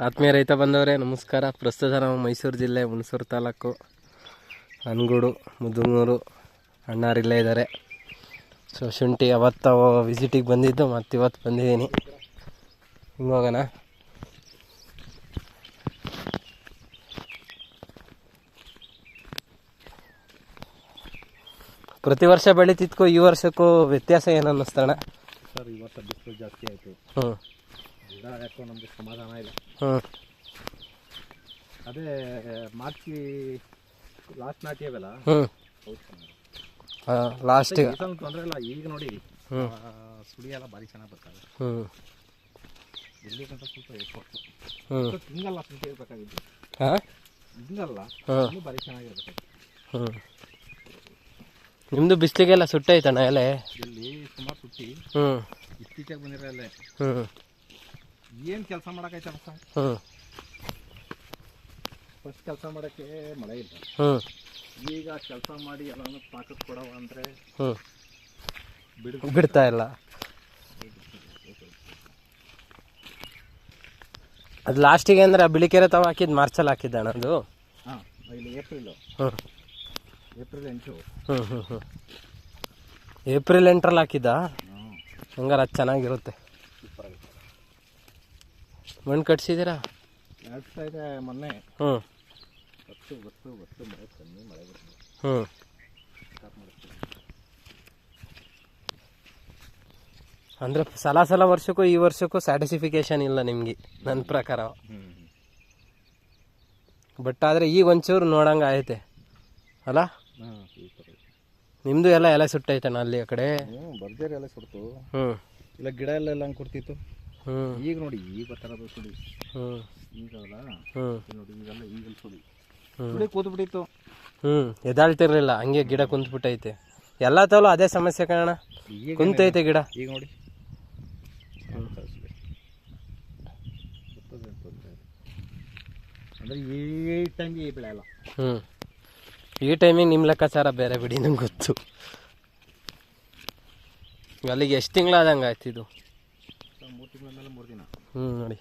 ಆತ್ಮೀಯ ರೈತ ಬಂದವರೇ ನಮಸ್ಕಾರ. ಪ್ರಸ್ತುತ ನಾವು ಮೈಸೂರು ಜಿಲ್ಲೆ ಹುಣಸೂರು ತಾಲೂಕು ಅನ್ಗೂಡು ಮುದುನೂರು ಅಣ್ಣಾರಿಲ್ಲೇ ಇದ್ದಾರೆ. ಸೊ ಶುಂಠಿ ಅವತ್ತು ವಿಸಿಟಿಗೆ ಬಂದಿದ್ದು ಮತ್ತು ಇವತ್ತು ಬಂದಿದ್ದೀನಿ. ಹಿಂಗೆ ಹೋಗೋಣ ಪ್ರತಿ ವರ್ಷ ಬೆಳೀತಿದ್ಕೋ ಈ ವರ್ಷಕ್ಕೂ ವ್ಯತ್ಯಾಸ ಏನು ಅನ್ನಿಸ್ತಣ್ಣ ಸರ್ ಇವತ್ತು ಬಿಸಿಲು ಜಾಸ್ತಿ ಆಯಿತು. ಹ್ಞೂ ಯಾಕೋ ನಮಗೆ ಸಮಾಧಾನ ಇಲ್ಲ. ಹ್ಞೂ ಅದೇ ಮಾರ್ಚಿ ಲಾಸ್ಟ್ ನಾಟಿಯವಲ್ಲ ಹ್ಞೂ ಲಾಸ್ಟಿಗೆ ತೊಂದರೆ ಇಲ್ಲ ಈಗ ನೋಡಿ ಹ್ಞೂ ಸುಳಿ ಎಲ್ಲ ಭಾರಿ ಚೆನ್ನಾಗಿ ಬರ್ತಾರೆ ಹ್ಞೂ ಇರ್ಬೇಕಂತ ಸ್ವಲ್ಪ ಎಫರ್ಟ್ ಹ್ಞೂ ಹಿಂಗಲ್ಲ ಶುಂಠಿ ಇರಬೇಕಾಗಿದ್ದು ಹಾಂ? ಹಿಂಗಲ್ಲ ಹಾಂ. ಇನ್ನೂ ಭಾರಿ ಚೆನ್ನಾಗಿರ್ಬೇಕು ಹ್ಞೂ ನಿಮ್ಮದು ಬಿಸಿಲಿಗೆಲ್ಲ ಸುಟ್ಟೈತಣ್ಣ ಎಲೆ? ಇಲ್ಲಿ ಸುಮಾರು ಸುಟ್ಟಿ. ಹ್ಞೂ ಇತ್ತೀಚೆಗೆ ಬಂದಿರಲ್ಲ ಹ್ಞೂ ಏನು ಕೆಲಸ ಮಾಡೋಕ್ಕೈತಲ್ಲ ಸರ್ ಫಸ್ಟ್ ಕೆಲಸ ಮಾಡಕ್ಕೆ ಮಳೆ ಇಲ್ಲ. ಈಗ ಕೆಲಸ ಮಾಡಿ ಎಲ್ಲಾನು ತಾಕತ್ ಕೊಡವ ಅಂದರೆ ಬಿಡು ಬಿಡ್ತಾ ಇಲ್ಲ. ಅದು ಲಾಸ್ಟಿಗೆ ಅಂದ್ರೆ ಬಿಳಿಕೆರೆ ತಾವು ಹಾಕಿದ್ ಮಾರ್ಚಲ್ಲಿ ಹಾಕಿದ್ದ ಅದು. ಹಾಂ ಇಲ್ಲಿ ಏಪ್ರಿಲು. ಏಪ್ರಿಲ್ ಎಂಟು. ಹ್ಞೂ ಹ್ಞೂ ಹ್ಞೂ ಏಪ್ರಿಲ್ ಎಂಟ್ರಲ್ಲಿ ಹಾಕಿದ್ದ? ಹಂಗಾರ ಅದು ಚೆನ್ನಾಗಿರುತ್ತೆ. ಮಣ್ಣು ಕಟ್ಸಿದ್ದೀರಾ? ಇದೆ ಮೊನ್ನೆ. ಹ್ಞೂ. ಬಸ್ಸು ಬಸ್ಸು ಬಸ್ಸು ಮಳೆ ಕಮ್ಮಿ ಮಳೆ ಬರ್ತದೆ ಹ್ಞೂ. ಸ್ಟಾಪ್ ಮಾಡ್ತೀವಿ ಅಂದರೆ ಸಲ ಸಲ ವರ್ಷಕ್ಕೂ ಈ ವರ್ಷಕ್ಕೂ ಸ್ಯಾಟಿಸ್ಫಿಕೇಶನ್ ಇಲ್ಲ ನಿಮಗೆ ನನ್ನ ಪ್ರಕಾರ. ಬಟ್ ಆದರೆ ಈಗ ಒಂಚೂರು ನೋಡಂಗ ಐತೆ ಅಲ್ಲ? ನಿಮ್ಮದು ಎಲ್ಲ ಎಲೆ ಸುಟ್ಟೈತೆ ಅಲ್ಲಿ ಆ ಕಡೆ. ಹ್ಞೂ ಬರ್ಜರಿ ಎಲ್ಲ ಸುಡ್ತು. ಹ್ಞೂ. ಇಲ್ಲ ಗಿಡ ಎಲ್ಲ ಎಲ್ಲ ಹಂಗೆ ಕೊಡ್ತಿತ್ತು? ಈಗ ನೋಡಿ ಈಗ ಬರ್ತಾರದು ಹ್ಞೂ ಈಗಲ್ಲ ನೋಡಿ ಈಗಲ್ಲ ಈಗಲ್ಲ ಸುಡಿ ಹ್ಞೂ ಸುಡಿ ಕೂತು ಬಿಟ್ಟಿತ್ತು. ಹ್ಮ್. ಎದಾಳ್ತಿರ್ಲಿಲ್ಲ ಹಂಗೆ ಗಿಡ ಕುಂತ್ಬಿಟ್ಟೈತೆ. ಎಲ್ಲ ತವಲು ಅದೇ ಸಮಸ್ಯೆ ಕಾರಣ ಕುಂತೈತೆ ಗಿಡ. ಈಗ ನೋಡಿ. ಅಂದ್ರೆ ಈ ಟೈಮ್ಗೆ ಈ ಹ್ಞೂ ಈ ಟೈಮಿಗೆ ನಿಮ್ಮ ಲೆಕ್ಕಾಚಾರ ಬೇರೆ ಬಿಡಿ ನಂಗೆ ಗೊತ್ತು. ಅಲ್ಲಿಗೆ ಎಷ್ಟು ತಿಂಗಳಾದಂಗೆ ಆಯ್ತು ಹ್ಞೂ ನೋಡಿ.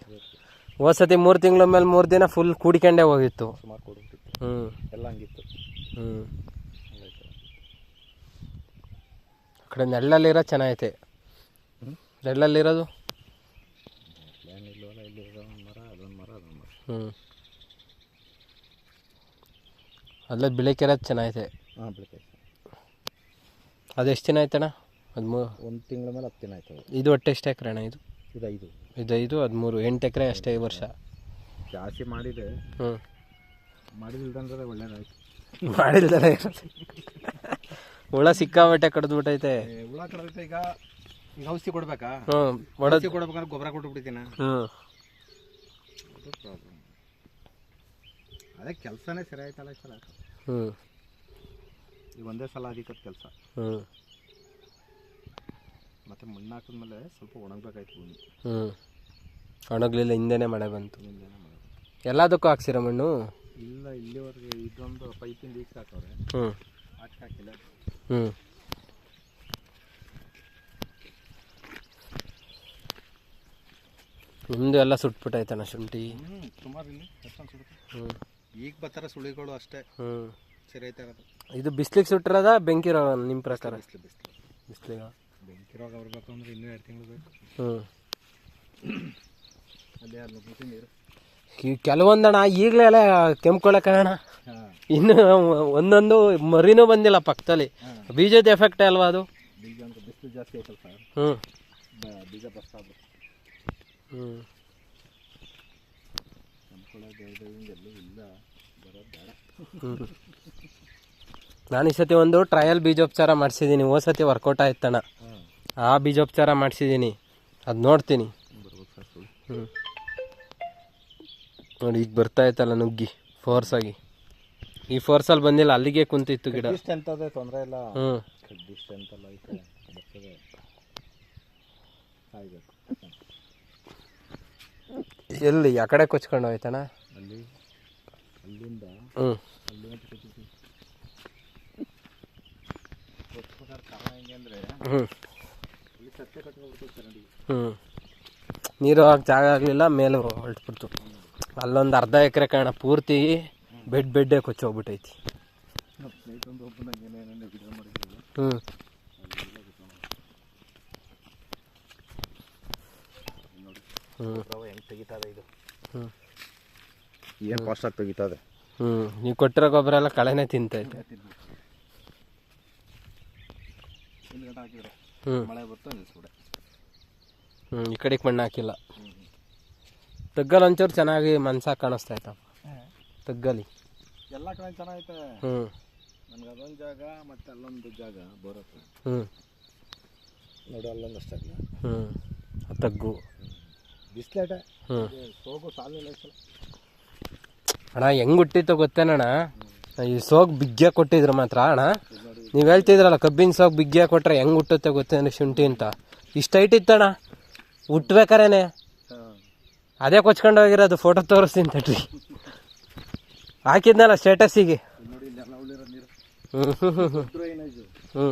ಮೂರು ತಿಂಗಳ ಮೇಲೆ ಮೂರು ದಿನ ಫುಲ್ ಕೂಡಿಕೊಂಡೇ ಹೋಗಿತ್ತು. ಸುಮಾರು ಕೊಡ್ಬಿಟ್ಟಿತ್ತು. ಹ್ಞೂ ಎಲ್ಲ ಹಂಗಿತ್ತು. ಹ್ಞೂ ಆ ಕಡೆ ನೆಳ್ಳಲ್ಲಿರೋ ಚೆನ್ನಾಗೈತೆ. ನೆಳ್ಳಲ್ಲಿರೋದು? ಹ್ಞೂ ಅಲ್ಲೇ ಬೆಳಿಕೆರೋದು ಚೆನ್ನಾಗೈತೆ. ಹಾಂ ಬೆಳಗ್ಗೆ ಅದು ಎಷ್ಟು ದಿನ ಆಯ್ತಣ್ಣ? ಅದು ಒಂದು ತಿಂಗಳ ಮೇಲೆ ಹತ್ತು ದಿನ ಆಯ್ತು ಇದು ಹೊಟ್ಟೆ ಎಷ್ಟೇ ಅಣ್ಣ ಇದು? ಇದು ಐದು. ಇದು ಐದು ಹದಿಮೂರು ಎಂಟು ಎಕರೆ ಅಷ್ಟೇ ಈ ವರ್ಷ. ಜಾಸ್ತಿ ಮಾಡಿದೆ ಹ್ಞೂ ಮಾಡಿದಿಲ್ದಂದ್ರೆ ಒಳ್ಳೇದಾಯ್ತು. ಮಾಡಿಲ್ದಲ್ಲ ಹುಳ ಸಿಕ್ಕಾಬಟ್ಟೆ ಕಡ್ದು ಬಿಟ್ಟೈತೆ ಹುಳ ಕಡ್ದೈತೆ ಈಗ ಈಗ ಔಷಧಿ ಕೊಡ್ಬೇಕಾ? ಹ್ಞೂ ಔಷಧಿ ಕೊಡ್ಬೇಕಂದ್ರೆ ಗೊಬ್ಬರ ಕೊಟ್ಬಿಡ್ತೀನಿ ಹ್ಞೂ ಅದು ಕೆಲಸನೇ ಸರಿ ಆಯ್ತಲ್ಲ ಸಲ. ಹ್ಞೂ ಈಗ ಒಂದೇ ಸಲ ಅದಕ್ಕೆ ಕೆಲಸ. ಹ್ಞೂ ಮತ್ತೆ ಮಣ್ಣು ಹಾಕಿದ್ಮೇಲೆ ಸ್ವಲ್ಪ ಒಣಗಬೇಕಾಯ್ತು ಭೂಮಿ. ಹ್ಞೂ ಒಣಗ್ಲಿಲ್ಲ ಹಿಂದೆನೇ ಮಳೆ ಬಂತು. ಹಿಂದೆನೇ. ಎಲ್ಲದಕ್ಕೂ ಹಾಕ್ಸಿರ ಮಣ್ಣು? ಇಲ್ಲ ಇಲ್ಲಿವರೆಗೆ ಇದೊಂದು ಪೈಪಿಂದ ಈಚೆ ಹಾಕವ್ರೆ ಹ್ಞೂ ಆಚೆ ಹಾಕಿಲ್ಲ. ಹ್ಞೂ ನಿಮ್ಮದು ಎಲ್ಲ ಸುಟ್ಬಿಟ್ಟೈತಣ್ಣ ಶುಂಠಿ? ಹ್ಞೂ ಸುಮಾರು ಇಲ್ಲಿ ಎಷ್ಟೊಂದು ಸುಡುತ್ತೆ. ಹ್ಞೂ ಈಗ ಬರ್ತಾರ ಸುಳಿಗಳು ಅಷ್ಟೇ. ಹ್ಞೂ ಸರಿ ಆಯ್ತಾ ಇರೋದು. ಇದು ಬಿಸ್ಲಿಗೆ ಸುಟ್ಟಿರೋದ ಬೆಂಕಿ ರೋಗ ನಿಮ್ಮ ಪ್ರಕಾರ? ಬಿಸ್ಲು ಬಿಸ್ಲಿ. ಬಿಸ್ಲಿಗೆ? ಬೆಂಕಿ ರೋಗ ಬರ್ಬೇಕು ಅಂದ್ರೆ ಇನ್ನೂ ಎರಡು ತಿಂಗಳು ಬೇಕು. ಹ್ಞೂ ಅಲ್ಲಿ ಅಲ್ಲಿ ನುಗ್ಗುತ್ತೆ ನೀರು. ಈ ಕೆಲವೊಂದಣ್ಣ ಈಗಲೇ ಎಲ್ಲ ಕೆಮ್ಕೊಳಕಣ್ಣ ಹಾಂ. ಇನ್ನು ಒಂದೊಂದು ಮರಿನೂ ಬಂದಿಲ್ಲ ಪಕ್ಕದಲ್ಲಿ. ಬೀಜದ ಎಫೆಕ್ಟ್ ಅಲ್ವಾ ಅದು? ಬೀಜ ಅಂತ ಬಿಸಿಲು ಜಾಸ್ತಿ ಆಯ್ತಲ್ಲ ಸರ್ ಹ್ಞೂ ಬೀಜ ಬಸ್ತಾ ಆಗ್ಬೇಕು ಹ್ಞೂ ಇಲ್ಲ. ಬರೋದು ನಾನು ಈ ಸತಿ ಒಂದು ಟ್ರಯಲ್ ಬೀಜೋಪಚಾರ ಮಾಡಿಸಿದ್ದೀನಿ ಹೋದ ಸತಿ ವರ್ಕೌಟ್ ಆಯ್ತಣ್ಣ. ಆ ಬೀಜೋಪಚಾರ ಮಾಡಿಸಿದ್ದೀನಿ. ಅದು ನೋಡ್ತೀನಿ. ಹ್ಞೂ ನೋಡಿ ಈಗ ಬರ್ತಾ ಇತ್ತಲ್ಲ ನುಗ್ಗಿ ಫೋರ್ಸ್ ಆಗಿ. ಈ ಫೋರ್ಸಲ್ಲಿ ಬಂದಿಲ್ಲ ಅಲ್ಲಿಗೆ ಕುಂತಿತ್ತು ಗಿಡ. ತೊಂದರೆ ಇಲ್ಲ. ಹ್ಞೂ ಎಲ್ಲ ಆ ಕಡೆ ಕೊಚ್ಕೊಂಡು ಹೋಯ್ತಣ ಹ್ಞೂ ಹ್ಞೂ ಹ್ಞೂ ನೀರು ಹಾಕಿ ಜಾಗ ಆಗಲಿಲ್ಲ ಮೇಲೆ ಹೊರಟ್ಬಿಡ್ತು. ಅಲ್ಲೊಂದು ಅರ್ಧ ಎಕರೆ ಕಾಣ ಪೂರ್ತಿ ಬೆಡ್ ಬೆಡ್ಡೇ ಕೊಚ್ಚೋಗ್ಬಿಟ್ಟೈತಿ. ಹ್ಞೂ ಹ್ಞೂ ಏನು ತೆಗಿತದೆ ಹ್ಞೂ ನೀವು ಕೊಟ್ಟಿರೋ ಗೊಬ್ಬರ ಎಲ್ಲ ಕಳೆನೇ ತಿಂತೈತೆ. ಮಳೆ ಬರ್ತಾ ನಿಲ್ಸ್ಬಿಡೆ. ಹ್ಞೂ ಈ ಕಡೆಗೆ ಮಣ್ಣು ಹಾಕಿಲ್ಲ. ತಗ್ಗಲ್ ಒಂಚೂರು ಚೆನ್ನಾಗಿ ಮನ್ಸಾಗಿ ಕಾಣಿಸ್ತಾ ಇತ್ತಪ್ಪ ತಗ್ಗಲಿ. ಎಲ್ಲ ಕಡೆ ಚೆನ್ನಾಗೈತೆ. ಹ್ಞೂ ನನಗೆ ಅದೊಂದು ಜಾಗ ಮತ್ತೆ ಅಲ್ಲೊಂದು ಜಾಗ ಬರುತ್ತೆ. ಹ್ಞೂ ನೋಡಿ ಅಲ್ಲೊಂದು ಅಷ್ಟೇ ಹ್ಞೂ ತಗ್ಗು. ಬಿಸ್ಲೇಟ. ಹ್ಞೂ ಸೋಗು ಸಾಲಿಲ್ಲ ಸಲ ಅಣ್ಣ ಹೆಂಗ್ ಹುಟ್ಟಿತ್ತು ಗೊತ್ತೇನಣ್ಣ? ಈ ಸೋಗ್ ಬಿಗ್ಗೆ ಕೊಟ್ಟಿದ್ರು ಮಾತ್ರ ಅಣ್ಣ. ನೀವು ಹೇಳ್ತಿದ್ರಲ್ಲ ಕಬ್ಬಿನ ಸೋಗ್ ಬಿಗ್ಗಿ ಹಾಕೊಟ್ರೆ ಹೆಂಗ್ ಹುಟ್ಟುತ್ತೆ ಗೊತ್ತೇನು ಶುಂಠಿ ಅಂತ. ಇಷ್ಟು ಹೈಟ್ ಇತ್ತಣ್ಣ. ಹುಟ್ಬೇಕಾರೇನೆ. ಅದೇ ಕೊಚ್ಕೊಂಡು ಹೋಗಿರೋದು ಫೋಟೋ ತೋರಿಸ್ತೀನಿ ತಟ್ರಿ ಹಾಕಿದ್ನಲ್ಲ ಎಲ್ಲ ನೀರು. ಹ್ಞೂ ಹ್ಞೂ ಹ್ಞೂ ಡ್ರೈನೇಜು ಹ್ಞೂ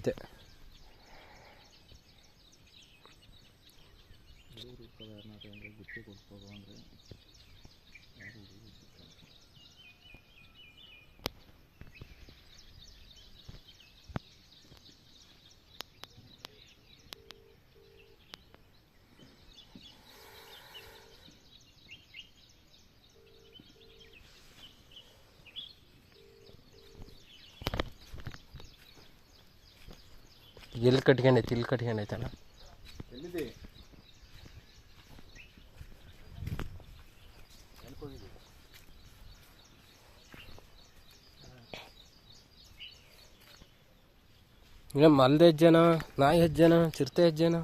ಇದು? ಹಿಡಿದಾನೆ ಮೇಲೆ ಉಳಿರೋದು ಹ್ಞೂ ಫುಲ್ ಎಲ್ಲ ಕಡೆಯಿಂದಲೂ ಕೊಚ್ಕೊಂಡ್ ಬಂದೈತೆ ಗುತ್ತಿ ಕೊಡ್ಬೋದು ಅಂದರೆ ಎಲ್ಲಿ ಕಟ್ಕೊಂಡೈತೆ ಇಲ್ಲಿ ಕಟ್ಕೊಂಡೈತಲ್ಲ ಎಲ್ಲಿದೆ ಈಗ ಮಲ್ದೆ ಹೆಜ್ಜೆನ ನಾಯಿ ಹೆಜ್ಜೆನ ಚಿರತೆ ಹೆಜ್ಜೆನ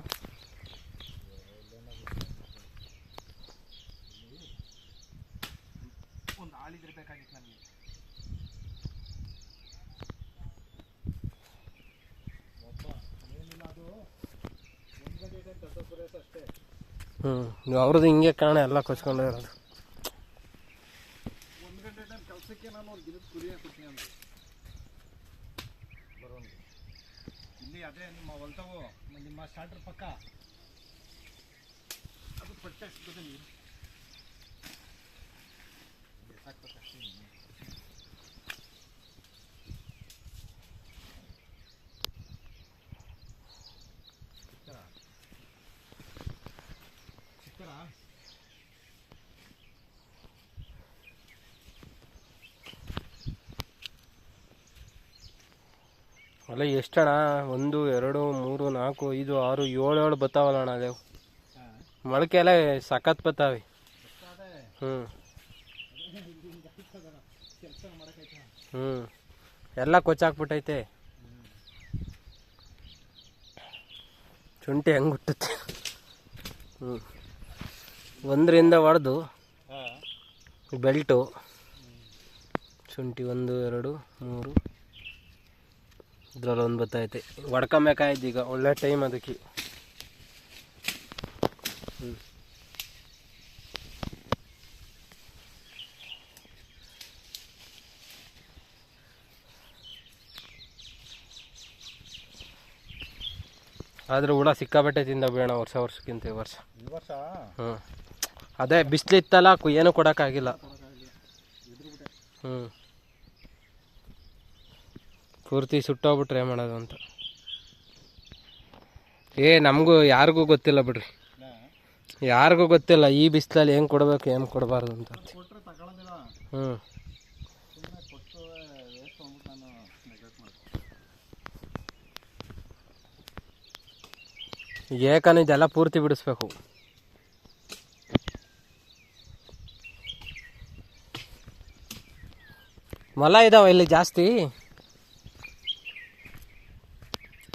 ಹ್ಞೂ ನೀವು ಅವ್ರದ್ದು ಹಿಂಗೆ ಕಾಣ, ಎಲ್ಲ ಕೊಚ್ಕೊಂಡು ಇರೋದು. ಒಂದು ಗಂಟೆ ಟೈಮ್ ಕೆಲಸಕ್ಕೆ ನಾನು ಒಂದು ದಿನದ ಕುರಿಯ ಕೊಡ್ತೀನಿ ಅಂತ ಬರೋನು ಇಲ್ಲಿ ಅದೇ ನಿಮ್ಮ ಹೊಲ್ತವು ನಿಮ್ಮ ಸ್ಟಾರ್ಟರ್ ಪಕ್ಕ ಅದು ಪಟ್ಟೆ ಸಿಗುತ್ತೆ ನೀರು ಸಾಕ್ಬೇಕಷ್ಟೇ ಇನ್ನು. ಅಲ್ಲ ಎಷ್ಟಣ್ಣ ಒಂದು ಎರಡು ಮೂರು ನಾಲ್ಕು ಐದು ಆರು ಏಳು ಏಳು ಬತ್ತಾವಲ್ಲ ಅಣ್ಣ ಅದೇ. ಮೊಳಕೆ ಎಲ್ಲ ಸಖತ್ ಬತ್ತಾವೆ. ಅದೇ ಹ್ಞೂ ಹ್ಞೂ ಎಲ್ಲ ಕೊಚ್ಚಾಕ್ಬಿಟ್ಟೈತೆ. ಶುಂಠಿ ಹೆಂಗೆ ಹುಟ್ಟುತ್ತೆ? ಹ್ಞೂ ಒಂದರಿಂದ ಹೊಡೆದು ಬೆಲ್ಟು. ಶುಂಠಿ ಒಂದು ಎರಡು ಮೂರು. ಇದ್ರಲ್ಲಿ ಒಂದು ಬತ್ತೈತೆ. ಹೊಡ್ಕೊಂಬೇಕಾಯ್ತು ಈಗ ಒಳ್ಳೆ ಟೈಮ್ ಅದಕ್ಕೆ. ಹ್ಞೂ ಆದ್ರೆ ಹುಳ ಸಿಕ್ಕಾಬಟ್ಟೆ ತಿಂದ ಬೇಡ ವರ್ಷ ವರ್ಷಕ್ಕಿಂತ ಈ ವರ್ಷ. ಹ್ಞೂ ಅದೇ ಬಿಸಿಲಿತ್ತಲ್ಲ ಏನೂ ಕೊಡೋಕ್ಕಾಗಿಲ್ಲ. ಹ್ಞೂ ಪೂರ್ತಿ ಸುಟ್ಟೋಗ್ಬಿಟ್ರೆ ಮಾಡೋದು ಅಂತ. ಏ, ನಮಗೂ ಯಾರಿಗೂ ಗೊತ್ತಿಲ್ಲ ಬಿಡ್ರಿ. ಯಾರಿಗೂ ಗೊತ್ತಿಲ್ಲ, ಈ ಬಿಸಿಲಲ್ಲಿ ಏನು ಕೊಡಬೇಕು, ಏನು ಕೊಡಬಾರ್ದು ಅಂತ. ಹ್ಞೂ ಏಕನ ಇದೆಲ್ಲ ಪೂರ್ತಿ ಬಿಡಿಸ್ಬೇಕು. ಮೊಲ ಇದಾವ ಇಲ್ಲಿ ಜಾಸ್ತಿ?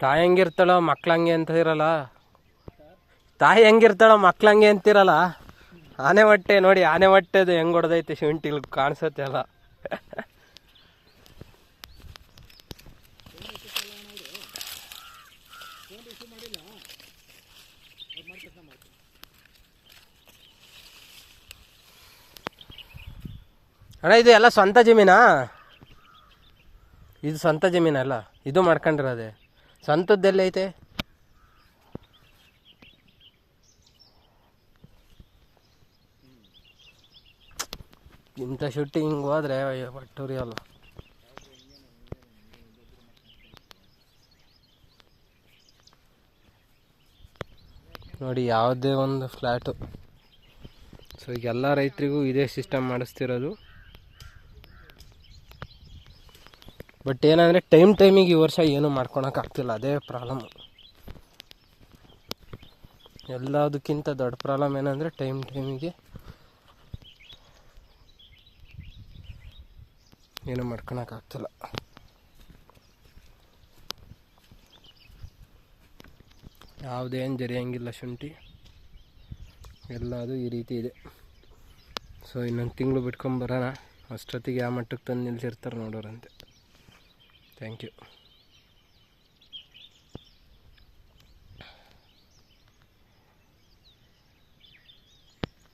ತಾಯಿ ಹೆಂಗಿರ್ತಾಳೋ ಮಕ್ಳಂಗೆ ಅಂತಿರಲ್ಲ? ತಾಯಿ ಹೆಂಗಿರ್ತಾಳೋ ಮಕ್ಳಂಗೆ ಅಂತಿರಲ್ಲ? ಆನೆ ಹೊಟ್ಟೆ ನೋಡಿ, ಆನೆ ಹೊಟ್ಟೆದು ಹೆಂಗ್ ಹೊಡೆದೈತೆ ಶುಂಠಿಲಿ ಕಾಣಿಸುತ್ತೆ ಅಲ್ಲ. ಅಣ್ಣ, ಇದು ಎಲ್ಲ ಸ್ವಂತ ಜಮೀನಾ? ಇದು ಸ್ವಂತ ಜಮೀನಲ್ಲ ಇದು ಮಾಡ್ಕೊಂಡಿರೋದೆ. ಸ್ವಂತದ್ದೆಲ್ಲ ಐತೆ? ಇಂಥ ಶೂಟಿಂಗ್ ಹಿಂಗೆ ಹೋದ್ರೆ ಬಟ್ಟೂರಿ ಅಲ್ಲ. ನೋಡಿ, ಯಾವುದೇ ಒಂದು ಫ್ಲ್ಯಾಟು ಸೊ ಈಗ ಎಲ್ಲ ರೈತರಿಗೂ ಇದೇ ಸಿಸ್ಟಮ್ ಮಾಡಿಸ್ತಿರೋದು. ಬಟ್ ಏನಂದರೆ ಟೈಮ್ ಟೈಮಿಗೆ ಈ ವರ್ಷ ಏನೂ ಮಾಡ್ಕೊಳಕ್ಕಾಗ್ತಿಲ್ಲ ಅದೇ ಪ್ರಾಬ್ಲಮ್ ಎಲ್ಲದಕ್ಕಿಂತ ದೊಡ್ಡ ಪ್ರಾಬ್ಲಮ್ ಏನಂದರೆ ಟೈಮ್ ಟೈಮಿಗೆ ಏನು ಮಾಡ್ಕೊಳಕ್ಕಾಗ್ತಿಲ್ಲ ಯಾವುದೇನು ಜರಿಯಂಗಿಲ್ಲ ಶುಂಠಿ. ಎಲ್ಲದು ಈ ರೀತಿ ಇದೆ. ಸೊ ಇನ್ನೊಂದು ತಿಂಗಳು ಬಿಟ್ಕೊಂಬರೋಣ ಅಷ್ಟೊತ್ತಿಗೆ ಆ ಮಟ್ಟಕ್ಕೆ ತಂದು ನಿಲ್ಸಿರ್ತಾರೆ ನೋಡೋರಂತೆ. Thank you